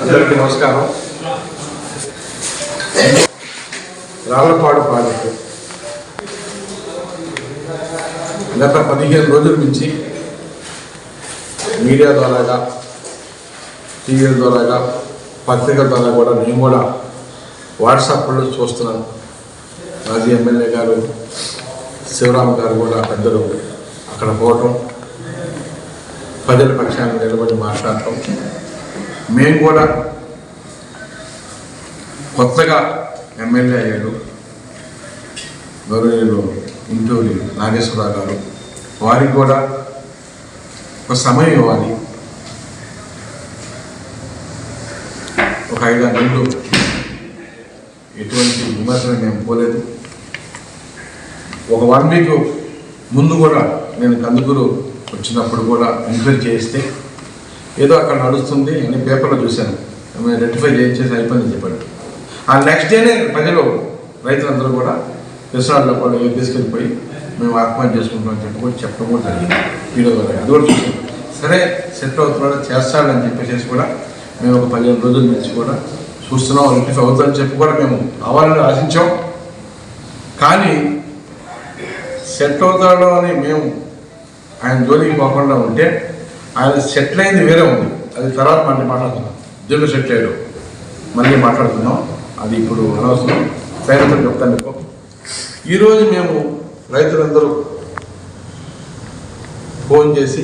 అందరికీ నమస్కారం రాళ్ళపాడు ప్రాజెక్టు గత పదిహేను రోజుల నుంచి మీడియా ద్వారాగా టీవీల ద్వారాగా పత్రికల ద్వారా కూడా నేను కూడా వాట్సాప్లో చూస్తున్నాను. మాజీ ఎమ్మెల్యే గారు శివరామ్ గారు కూడా పెద్దలు అక్కడ పోవటం ప్రజల పక్షాన్ని నిలబడి మాట్లాడటం. మేము కూడా కొత్తగా ఎమ్మెల్యే అయ్యాడు గౌరవనీయులు ఇంటూరి నాగేశ్వరరావు గారు వారికి కూడా ఒక సమయం ఇవ్వాలి ఒక ఐదారు నెలలు ఎటువంటి విమర్శలు మేము పోలేదు ఒక వన్ వీక్ ముందు కూడా నేను కందుకూరు వచ్చినప్పుడు కూడా ఎంక్వైరీ చేస్తే ఏదో అక్కడ నడుస్తుంది అని పేపర్లో చూశాను మేము రెక్టిఫై చేసి అయిపోయింది చెప్పాడు ఆ నెక్స్ట్ డేనే ప్రజలు రైతులందరూ కూడా రిసార్ట్లో కూడా తీసుకెళ్ళిపోయి మేము ఆత్మహత్య చేసుకుంటామని చెప్పి కూడా చెప్పడం కూడా జరిగింది. వీడియో ద్వారా. అది కూడా సరే సెట్ అవుతున్నాడు చేస్తాడని చెప్పేసి కూడా మేము ఒక పదిహేను రోజుల నుంచి కూడా చూస్తున్నాం ఇంటికి అవుతుందని చెప్పి కూడా మేము అవ్వాలని ఆశించాం. కానీ సెట్ అవుతాడు అని మేము ఆయన జోలికి పోకుండా ఉంటే ఆయన సెటిల్ అయింది వేరే ఉంది. అది తర్వాత మళ్ళీ మాట్లాడుతున్నాం జోలు సెటిల్ అయ్యాడు. మళ్ళీ మాట్లాడుతున్నాం అది ఇప్పుడు అనవసరం. పేరెంట్స్ చెప్తాను. ఈరోజు మేము రైతులందరూ ఫోన్ చేసి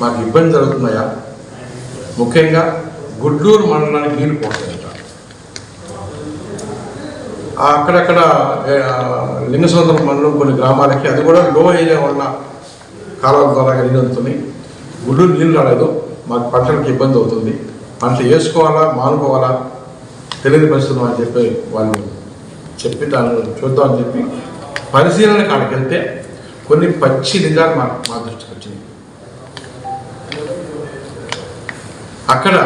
మాకు ఇబ్బంది జరుగుతున్నాయా? ముఖ్యంగా గుడ్లూరు మండలానికి నీళ్ళు పోతాయట. అక్కడక్కడ లింగసముద్రం మండలం కొన్ని గ్రామాలకి అది కూడా లో ఏరియా వల్ల కాలువ ద్వారా నీళ్ళు అందుతున్నాయి. గుడ్లూరు నీళ్ళు రాలేదు. మాకు పంటలకు ఇబ్బంది అవుతుంది. పంట వేసుకోవాలా మానుకోవాలా తెలియని పరిస్థితులు అని చెప్పి వాళ్ళు చెప్పి దాన్ని చూద్దామని చెప్పి పరిశీలన కాడికి వెళ్తే కొన్ని పచ్చి నిజాలు మా మా దృష్టికి వచ్చింది అక్కడ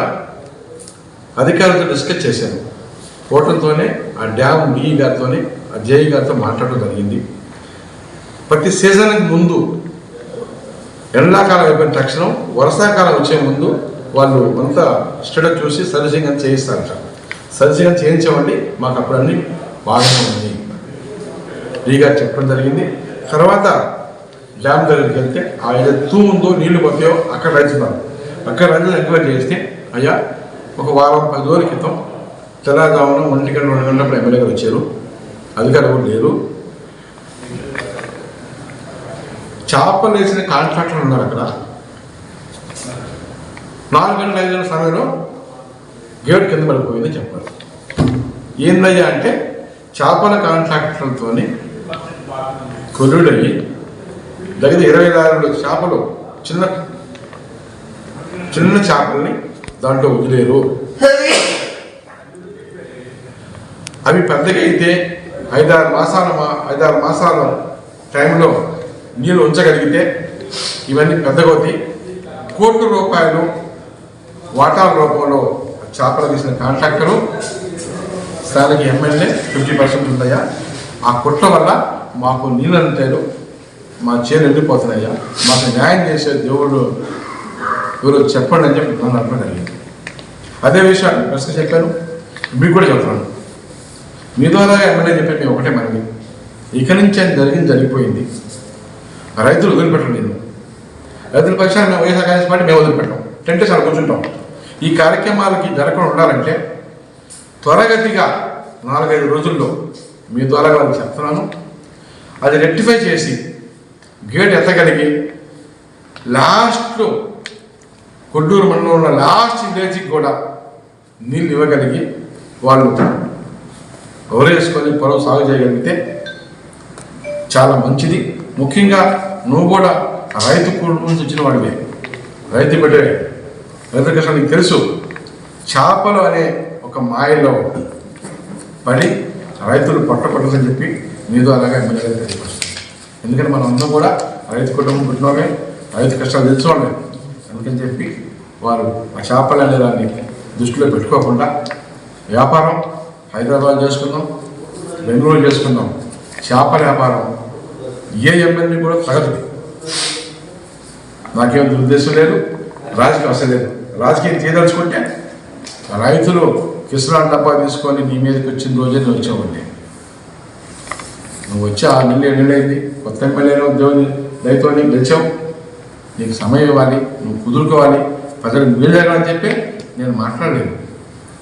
అధికారులతో డిస్కస్ చేశాను. పోవటంతోనే ఆ డ్యామ్ డిఈ గారితోనే ఆ జేఈ గారితో మాట్లాడడం జరిగింది. ప్రతి సీజన్కి ముందు ఎండాకాలం అయిపోయిన తక్షణం వర్షాకాలం వచ్చే ముందు వాళ్ళు అంతా స్టడీ చూసి సర్వీసింగ్ అని చేయిస్తారంట. సర్వీసింగ్ అని చేయించామండి మాకు అప్పుడు అన్ని బాగానే ఉంది గారు చెప్పడం జరిగింది. తర్వాత డ్యామ్ దగ్గరికి వెళ్తే ఆ ఏదైతే తూ ఉందో నీళ్ళు పోతాయో అక్కడ రైతున్నారు అక్కడ రైతులు ఎంక్వైరీ చేస్తే అయ్యా ఒక వారం పది రోజుల క్రితం తెల్లవారుజామున ఒంటి గంట రెండు గంటలప్పుడు ఎమ్మెల్యే గారు వచ్చారు. అధికారులు కూడా లేరు. చేపలు వేసిన కాంట్రాక్టర్లు ఉన్నారు అక్కడ. నాలుగు గంటల ఐదు గంటల సమయంలో గేట్ కింద పడిపోయింది చెప్పారు. ఏందయ్యా అంటే చేపల కాంట్రాక్టర్లతోని కొరుడయ్యి దగ్గర ఇరవై నాలుగు చేపలు చిన్న చిన్న చేపల్ని దాంట్లో వదిలేరు. అవి పెద్దగా అయితే ఐదారు మాసాల ఐదారు మాసాల టైంలో నీళ్ళు ఉంచగలిగితే ఇవన్నీ పెద్దగా కోట్ల రూపాయలు వాటాల రూపంలో చేపలు తీసిన కాంట్రాక్టరు స్థానిక ఎమ్మెల్యే ఫిఫ్టీ పర్సెంట్ ఉందయ్యా. ఆ కుట్ల వల్ల మాకు నీళ్ళు అంటారు మా చేను ఎండిపోతున్నాయ్యా. మాకు న్యాయం చేసే దేవుడు ఎవరు చెప్పండి అని చెప్పి నన్ను అడగడం అదే విషయాన్ని ప్రశ్న చెప్పాను. మీకు కూడా చెప్తున్నాను. మీ ద్వారా ఎమ్మెల్యే చెప్పే మేము ఒకటే మనకి ఇక నుంచి ఆయన జరిగింది జరిగిపోయింది. రైతులు వదిలిపెట్టడం నేను రైతుల పక్షాన్ని మేము వైఎస్ఆర్ కాంగ్రెస్ పార్టీ మేము వదిలిపెట్టాం టెంట్ చాలా కూర్చుంటాం. ఈ కార్యక్రమాలకి జరగకుండా ఉండాలంటే త్వరగతిగా నాలుగైదు రోజుల్లో మీ ద్వారా వాళ్ళకి చెప్తున్నాను. అది రెక్టిఫై చేసి గేట్ ఎత్తగలిగి లాస్ట్లో కొడ్డూరు మండలంలో లాస్ట్ విలేజ్కి కూడా నీళ్ళు ఇవ్వగలిగి వాళ్ళు గౌరవేసుకొని పొలం సాగు చేయగలిగితే చాలా మంచిది. ముఖ్యంగా నువ్వు కూడా రైతు కుటుంబం నుంచి వచ్చిన వాడివే. రైతు బిడ్డే రైతు కృష్ణ నీకు తెలుసు చేపలు అనే ఒక మాయలో పడి రైతులు పట్టపట్టదని చెప్పి మీదో అలాగే ఎమ్మెల్యే గారికి తెలియపరుస్తుంది. ఎందుకంటే మనం అందరం కూడా రైతు కుటుంబం పుట్టినోమే రైతు కష్టాలు తెలుసుకోండి అందుకని చెప్పి వారు ఆ చేపలు అనే దాన్ని దృష్టిలో పెట్టుకోకుండా వ్యాపారం హైదరాబాద్ చేసుకుందాం బెంగళూరు చేసుకుందాం. చేపల వ్యాపారం ఏ ఎమ్మెల్యే కూడా తగదు. నాకేం ఉద్దేశం లేదు రాజకీయం అసలు లేదు. రాజకీయం చేయదలుచుకుంటే రైతులు కిసరాన్ డబ్బా తీసుకొని నీ మీదకి వచ్చిన రోజే నేను వచ్చామండి నువ్వు వచ్చి ఆ నెలలు ఏడు నెలలు అయింది. కొత్త ఎమ్మెల్యేలో ఉద్యోగం దయతో నీకు గెలిచావు. నీకు సమయం ఇవ్వాలి నువ్వు కుదురుకోవాలి. ప్రజలకు మేలు జరగాలని చెప్పి నేను మాట్లాడలేదు.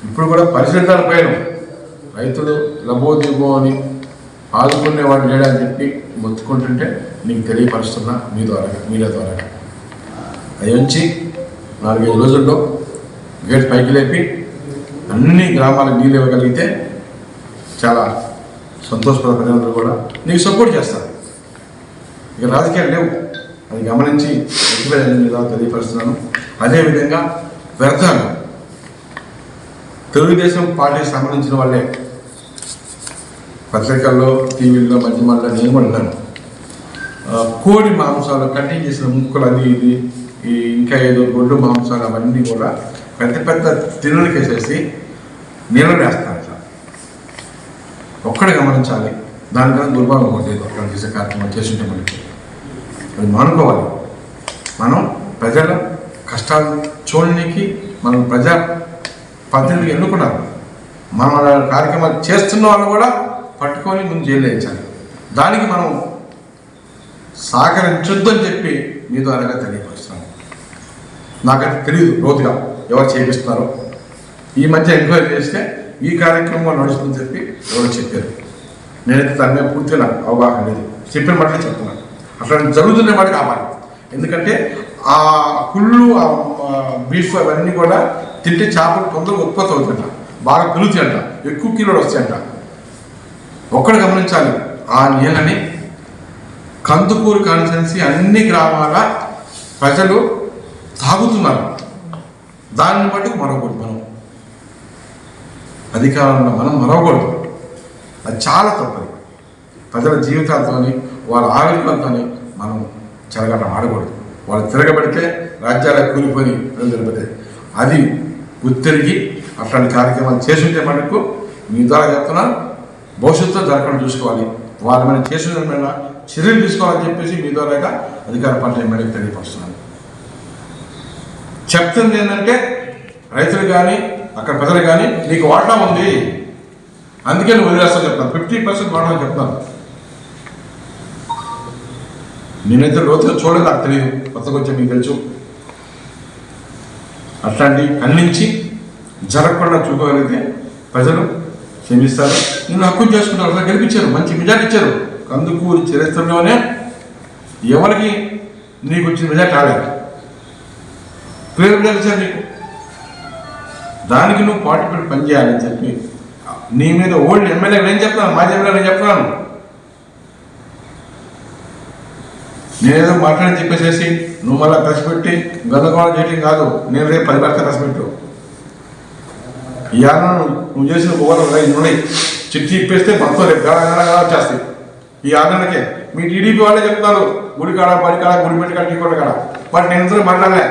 ఇప్పుడు కూడా పరిశీలించాలి పోయాను. రైతులు లబో దిగో అని ఆదుకునేవాడు లేడని చెప్పి మొత్తుకుంటుంటే నీకు తెలియపరుస్తున్నా మీ ద్వారా మీడియా ద్వారా అది ఉంచి నాలుగైదు రోజుల్లో గేట్ పైకి లేపి అన్ని గ్రామాలకు నీళ్ళు ఇవ్వగలిగితే చాలా సంతోషపడ ప్రజలందరూ కూడా నీకు సపోర్ట్ చేస్తారు. ఇక రాజకీయాలు లేవు. అది గమనించి వ్యక్తిగత తెలియపరుస్తున్నాను. అదేవిధంగా వ్యర్థాలు. తెలుగుదేశం పార్టీకి సంబంధించిన వాళ్ళే. పత్రికల్లో టీవీల్లో మధ్య మళ్ళీ నేను కూడా కోడి మాంసాలు కటింగ్ చేసిన ముక్కలు అది ఇది ఈ ఇంకా ఏదో గొడ్డు మాంసాలు అవన్నీ కూడా పెద్ద పెద్ద తిన్నులకి వేసేసి నీళ్ళు వేస్తాను. ఒక్కడే గమనించాలి. దానికన్నా దుర్భాగం కొట్టేది ఒక్కడ చేసే కార్యక్రమం చేస్తుంటే మనకి. అది మానుకోవాలి. మనం ప్రజల కష్టాలు చూడడానికి మనం ప్రజా పద్ధతులు ఎన్నుకున్నారు. మనం అలా కార్యక్రమాలు చేస్తున్న వాళ్ళు కూడా పట్టుకొని ముందు జైలు దానికి మనం సహకరించొద్దని చెప్పి మీ ద్వారాగా తెలియపరుస్తున్నాను నాకైతే తెలియదు లోతుగా ఎవరు చేపిస్తున్నారో. ఈ మధ్య ఎంక్వైరీ చేస్తే ఈ కార్యక్రమం నడుస్తుందని చెప్పి ఎవరు చెప్పారు. నేనైతే దాని మీద పూర్తిగా నాకు అవగాహన లేదు. చెప్పిన మాటలే చెప్తున్నాను. అట్లా జరుగుతున్న మాట కావాలి. ఎందుకంటే ఆ కుళ్ళు ఆ బీఫ్ అవన్నీ కూడా తింటే చేపలు తొందరగా ఉత్పత్తి అవుతుంట బాగా పెరుగుతాయంట. ఎక్కువ కిలోలు వస్తాయంట. ఒక్కడు గమనించాలి. ఆ నీళ్ళని కందుకూరు కాన్సెన్సీ అన్ని గ్రామాల ప్రజలు తాగుతున్నారు. దాన్ని బట్టి మరొకటి మనం అధికారంలో మనం మరవకూడదు. అది చాలా తప్పది. ప్రజల జీవితాలతోని వాళ్ళ ఆరోగ్యాలతోని మనం చెరగటం ఆడకూడదు. వాళ్ళు తిరగబడితే రాజ్యాల కూలిపోయి ప్రజలు తిరగబడితే అది గుర్తిరిగి అట్లాంటి కార్యక్రమాలు చేసుంటే మనకు మీ ద్వారా చెప్తున్నా భవిష్యత్తులో జరగకుండా చూసుకోవాలి. వాళ్ళ మనం చేసిన మీద చర్యలు తీసుకోవాలని చెప్పేసి మీ ద్వారా అధికార పార్టీ మేడకు తెలియపరుస్తున్నాను. చెప్తుంది ఏంటంటే రైతులు కానీ అక్కడ ప్రజలు కానీ నీకు వాడడం ఉంది. అందుకే నువ్వు వదిలేస్తా చెప్తాను ఫిఫ్టీ పర్సెంట్ వాడడం చెప్తాను నేనైతే లోతుగా చూడలేదు నాకు తెలియదు. కొత్తగా వచ్చి మీకు తెలుసు. అట్లాంటి ఖండించి జరగకుండా చూపగలిగితే ప్రజలు క్షమిస్తారు. నేను హక్కు చేసుకుంటారు. అట్లా గెలిపించారు. మంచి మెజార్టీ ఇచ్చారు. కందుకూరి చరిత్రలోనే ఎవరికి నీకు వచ్చిన మెజార్టీ రాలేదు. పేరు ఇచ్చారు నీకు. దానికి నువ్వు పార్టీ పెట్టి పనిచేయాలని చెప్పి నీ మీద ఓల్డ్ ఎమ్మెల్యే నేను చెప్తాను మాజీ ఎమ్మెల్యే నేను చెప్తాను. నేనేదో మాట్లాడి చెప్పేసేసి నువ్వు మళ్ళీ ఖర్చు గందరగోళం చేయటం కాదు నేను రేపు పది పడతా ఖర్చు ఈ నువ్వు చేసిన ఓవర్ ఇన్ని ఉన్నాయి. చిట్టి ఇప్పేస్తే మొత్తం రేపు గడ గడ గడ వచ్చేస్తాయి. ఈ ఆందోళనకే. మీ టీడీపీ వాళ్ళే చెప్తారు గుడి కాడ బడి కాడ గుడి పెట్టి కాడ టీ కొట్ట కాడ. బట్ నేను ఇంతలో మాట్లాడలే?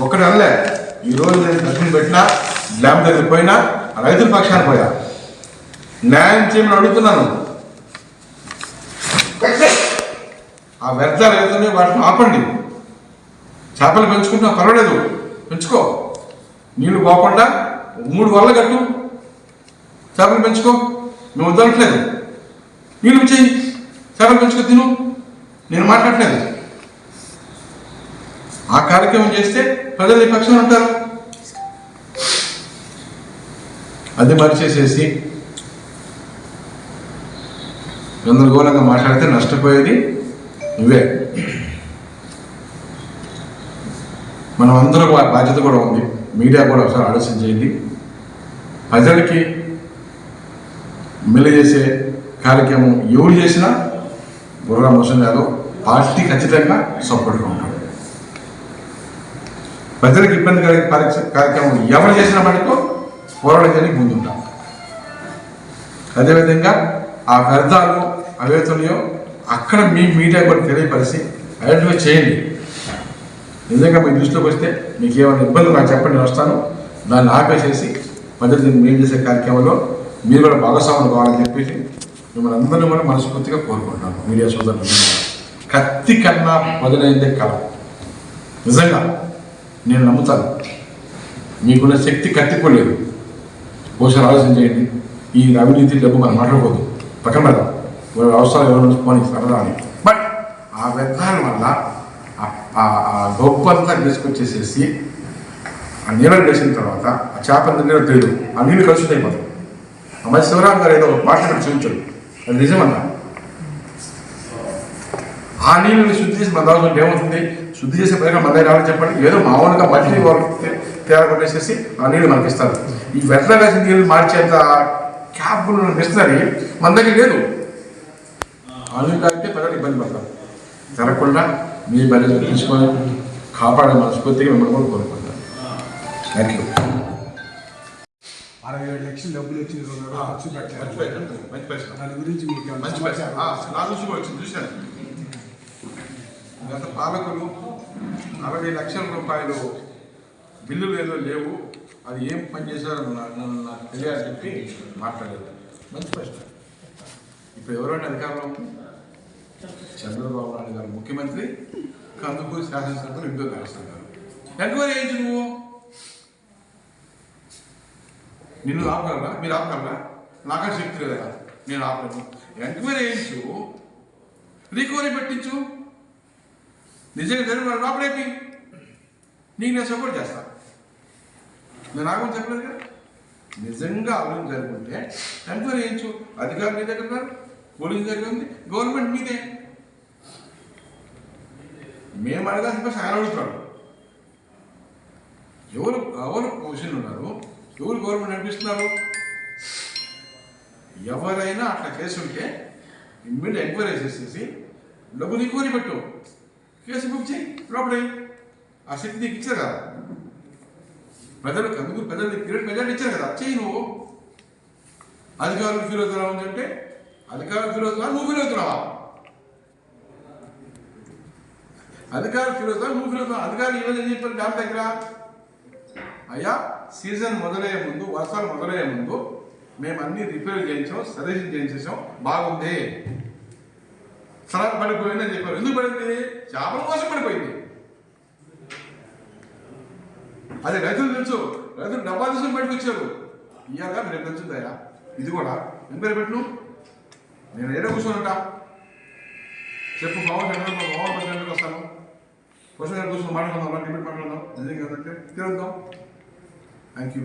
ఒక్కటి అనలే. ఈ రోజు నేను దర్శనం పెట్టినా డ్యామ్ దగ్గర పోయినా రైతుల పక్షాన్ని పోయా. న్యాయం చేయమని అడుగుతున్నాను. ఆ వ్యర్థాలు ఏదైతే వాటిని ఆపండి. చేపలు పెంచుకుంటున్నా పర్వాలేదు. పెంచుకో. నీళ్ళు పోకుండా మూడు వల్ల కట్టు. చేపలు పెంచుకో. మేము వద్దనట్లేదు నీళ్ళు చేయి చేపలు పెంచుకో తిను. నేను మాట్లాడట్లేదు. ఆ కార్యక్రమం చేస్తే ప్రజలు ఈ ఉంటారు. అది మరిచేసేసి గందరగోళంగా మాట్లాడితే నష్టపోయేది నువ్వే. మనం అందరూ బాధ్యత కూడా ఉంది. మీడియా కూడా ఒకసారి ఆలోచన చేయండి. ప్రజలకి మెల్లి చేసే కార్యక్రమం ఎవరు చేసినా బుర్రా మోసం గారు పార్టీ ఖచ్చితంగా సపోర్ట్గా ఉంటాడు ప్రజలకు ఇబ్బంది కలిగే పరీక్ష కార్యక్రమం ఎవరు చేసినా మటుకు పోరాటం చేయడానికి ముందుంటాం. అదేవిధంగా ఆ వ్యర్థాలు అవేతనయో అక్కడ మీ మీడియా కూడా తెలియపరిచి ఐడెంటిఫై చేయండి. నిజంగా మీ దృష్టిలోకి వస్తే మీకు ఏమైనా ఇబ్బంది నాకు చెప్పండి నేను వస్తాను. దాన్ని ఆపేసేసి మధ్యలో మేము చేసే కార్యక్రమంలో మీరు కూడా భాగస్వాములు కావాలని చెప్పేసి మిమ్మల్ని అందరినీ కూడా మనస్ఫూర్తిగా కోరుకుంటున్నాను. మీడియా సోదరులు కత్తి కన్నా మొదలైందే కళ నిజంగా నేను నమ్ముతాను. మీకున్న శక్తి కత్తిపోలేదు. బహుశా ఆలోచన చేయండి. ఈ అవినీతి డబ్బు మనం మాట్లాడుకోవద్దు పక్కన పెడదాం. వాళ్ళ అవసరాలు ఎవరు పోనీ సరదా అని. బట్ ఆ వ్యర్థాల వల్ల ఆ- గొప్పంతా తీసుకొచ్చేసేసి ఆ నీళ్ళని వేసిన తర్వాత ఆ చేప నీళ్ళు తెలియదు ఆ నీళ్ళు కలిసి అయిపోతాయి. అమ్మాయి శివరామ్ గారు ఏదో ఒక పాట చూపించాడు. అది నిజమన్నా ఆ నీళ్ళని శుద్ధి చేసి మన దాంట్లో ఏమవుతుంది? శుద్ధి చేసే ప్రయోగం మన దగ్గర రావాలని చెప్పండి. ఏదో మామూలుగా మట్టి తేడా కొట్టేసేసి ఆ నీళ్ళు మనకి ఇస్తారు. ఈ వెట్ల వేసిన నీళ్ళు మార్చేంత క్యాబ్లు ఇస్తారు మన దగ్గర లేదు. అను కాబట్టి ప్రజలు ఇబ్బంది పడతారు. జరగకుండా మీ బాధ్యత తీసుకొని కాపాడే మనస్ఫూర్తిగా మిమ్మల్ని కూడా కోరుకుంటాను. థ్యాంక్ యూ అరవై ఏడు లక్షలు డబ్బులు వచ్చింది రెండు వేల ఖర్చు పెట్టారు. దాని గురించి మీకు మంచి సమాచారం ఉందా? నా దృష్టి కూడా వచ్చింది. చూశాను. గత పాలకులు అరవై లక్షల రూపాయలు బిల్లులు ఏదో లేవు. అది ఏం పని చేశారో నా- నన్ను నాకు తెలియాలని చెప్పి మాట్లాడలేదు మంచి ప్రశ్న. ఇప్పుడు ఎవరైనా అధికారంలో చంద్రబాబు నాయుడు గారు ముఖ్యమంత్రి కందుకూరు శాసనసభ్యులు ఇంకో గారు. ఎంక్వైరీ ఏంటి నువ్వు. నిన్ను ఆపగలరా మీరు ఆపగలరా నాకే శక్తి లేదా? కదా నేను ఆపలేను. ఎంక్వైరీ చేయించు. రికవరీ పెట్టించు. నిజంగా జరిగిన లోపలేపి నీకు నేను సపోర్ట్ చేస్తా. నేను ఆగమని చెప్పలేదు కదా? నిజంగా అభివృద్ధి జరుగుతుంటే ఎంక్వైరీ చేయొచ్చు. అధికారులు నీ దగ్గర ఉన్నారు పోలీసు దగ్గర ఉంది గవర్నమెంట్ మీదే. మేము అడగాల్సిన ప్రశ్న ఆయన ఎవరు ఎవరు పొజిషన్ ఉన్నారు? ఎవరు గవర్నమెంట్ నడిపిస్తున్నారు? ఎవరైనా అట్లా చేస్తుంటే ఇమ్మీడియట్ ఎంక్వైరీ చేసేసి డబ్బు రికవరీ పెట్టు కేసు బుక్ చేయి లోపలి ఆ శక్తి నీకు ఇచ్చారు కదా ప్రజలకు అందుకు ప్రజలు నీకు పీరియడ్ మెజార్టీ ఇచ్చారు కదా చేయి నువ్వు అధికారులు ఫీల్ అవుతున్నావు అని అంటే అధికారులు ఫీల్ అవుతున్నావు నువ్వు ఫీల్ అవుతున్నావా అధికారులు ఫీల్ అవుతున్నావు నువ్వు ఫీల్ అవుతున్నావు అధికారులు ఈరోజు ఏం చెప్పారు డ్యామ్ దగ్గర అయ్యా సీజన్ మొదలయ్యే ముందు వర్షాలు మొదలయ్యే ముందు మేము అన్ని రిపేర్ చేయించాం సర్వీసింగ్ చేయించేసాం బాగుంది. సలాద్ పడిపోయింది అని చెప్పారు. ఎందుకు పడింది? చేపల కోసం పడిపోయింది. అది రైతులు తెలుసు. రైతులు డబ్బా తీసుకొని బయటకు వచ్చారు. ఇయ్యాక రేపు తెలుస్తుందయ్యా ఇది కూడా. ఎంపైర్ పెట్టు నేను ఏడో కూర్చోనంట. చెప్పు పవన్ చంద్రబాబు పవన్ ప్రెసిడెంట్కి వస్తాను. క్వశ్చన్ గారు కూర్చొని మాట్లాడుకుందాం డిబేట్ మాట్లాడదాం. నిజంగా కదంటే తిరుగుదాం. Thank you